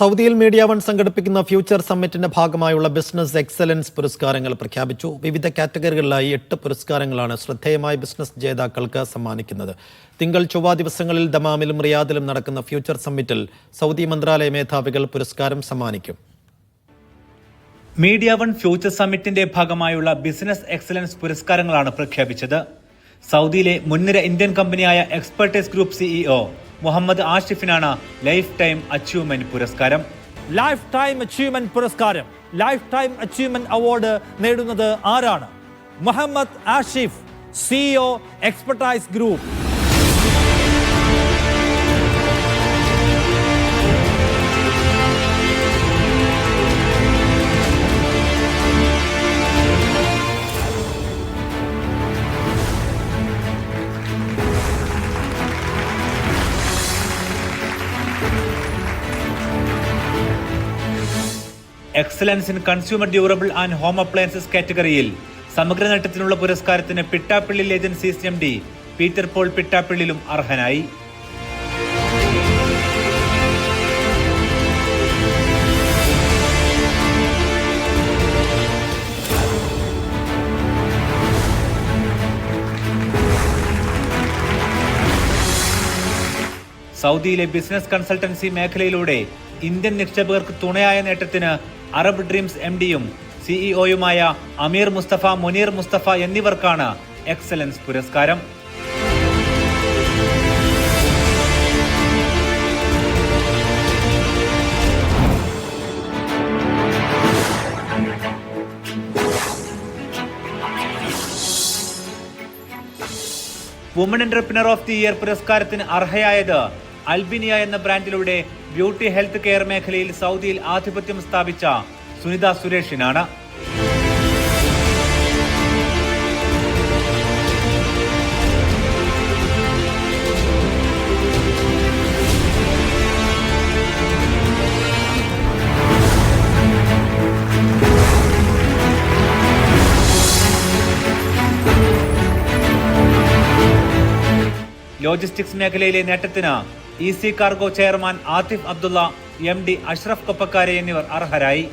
സൗദിയിൽ media one സംഘടിപ്പിക്കുന്ന future സമ്മിറ്റിന്റെ ഭാഗമായുള്ള ബിസിനസ് എക്സലൻസ് പുരസ്കാരങ്ങൾ പ്രഖ്യാപിച്ചു. വിവിധ കാറ്റഗറികളിലായി എട്ട് പുരസ്കാരങ്ങളാണ് ശ്രദ്ധേയമായ ബിസിനസ് ജേതാക്കൾക്ക് സമ്മാനിക്കുന്നത്. തിങ്കൾ ചൊവ്വ ദിവസങ്ങളിൽ ദമാമിലും റിയാദിലും നടക്കുന്ന ഫ്യൂച്ചർ സമ്മിറ്റിൽ സൗദി മന്ത്രാലയ മേധാവികൾ പുരസ്കാരം സമ്മാനിക്കും. മീഡിയ വൺ ഫ്യൂച്ചർ സമ്മിറ്റിന്റെ ഭാഗമായുള്ള ബിസിനസ് എക്സലൻസ് പുരസ്കാരങ്ങളാണ് പ്രഖ്യാപിച്ചത്. സൗദിയിലെ മുൻനിര ഇന്ത്യൻ കമ്പനിയായ എക്സ്പെർട്ടൈസ് ഗ്രൂപ്പ് സിഇഒ മുഹമ്മദ് ആഷിഫിനാണ് ലൈഫ് ടൈം അച്ചീവ്മെന്റ് പുരസ്കാരം. ലൈഫ് ടൈം അച്ചീവ്മെന്റ് പുരസ്കാരം. ലൈഫ് ടൈം അച്ചീവ്മെന്റ് അവാർഡ് നേടുന്നത് ആരാണ്? Muhammad Ashif CEO Expertise Group excellence in consumer durable and home appliances കാറ്റഗറിയിൽ സമഗ്ര നേട്ടത്തിനുള്ള പുരസ്കാരത്തിന് Pittappillil agencies M D Peter Paul പിട്ടാപ്പിള്ളിലും അർഹനായി. സൗദിയിലെ ബിസിനസ് കൺസൾട്ടൻസി മേഖലയിലൂടെ ഇന്ത്യൻ നിക്ഷേപകർക്ക് തുണയായ നേട്ടത്തിന് അറബ് ഡ്രീംസ് എം ഡിയും സിഇഒയുമായ അമീർ മുസ്തഫ മുനീർ മുസ്തഫ എന്നിവർക്കാണ് എക്സലൻസ് പുരസ്കാരം. Woman entrepreneur of the year പുരസ്കാരത്തിന് അർഹയായത് അൽബിനിയ എന്ന ബ്രാൻഡിലൂടെ ബ്യൂട്ടി ഹെൽത്ത് കെയർ മേഖലയിൽ സൗദിയിൽ ആധിപത്യം സ്ഥാപിച്ച സുനിത സുരേഷിനാണ്. ലോജിസ്റ്റിക്സ് മേഖലയിലെ നേട്ടത്തിന് E C cargo chairman Athif Abdulla M D Ashraf കൊപ്പക്കാരെ എന്നിവർ അർഹരായി.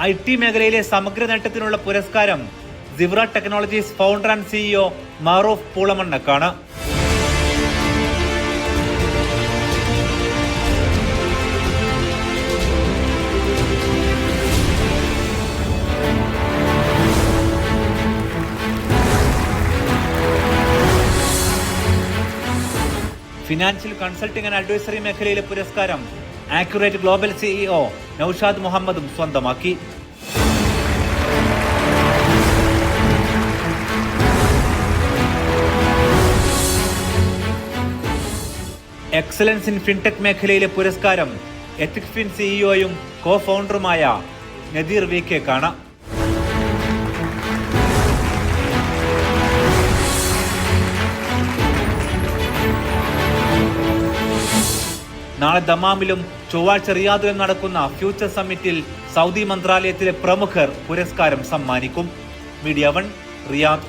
ഐ ടി മേഖലയിലെ സമഗ്ര നേട്ടത്തിനുള്ള പുരസ്കാരം Sivra technologies founder and CEO Maroof പൂളമണ്ണക്കാണ് financial consulting and advisory മേഖലയിലെ പുരസ്കാരം ആക്യുറേറ്റ് ഗ്ലോബൽ സിഇഒ നൌഷാദ് മുഹമ്മദും സ്വന്തമാക്കി. എക്സലൻസ് ഇൻ ഫിൻടെക് മേഖലയിലെ പുരസ്കാരം എത്തിക് ഫിൻ സിഇഒയും കോ ഫൗണ്ടറുമായ നദീർ വി കെ കാണാം. നാളെ ദമാമിലും ചൊവ്വാഴ്ച റിയാദിലും നടക്കുന്ന ഫ്യൂച്ചർ സമ്മിറ്റിൽ സൗദി മന്ത്രാലയത്തിലെ പ്രമുഖർ പുരസ്കാരം സമ്മാനിക്കും. Media one Riyadh.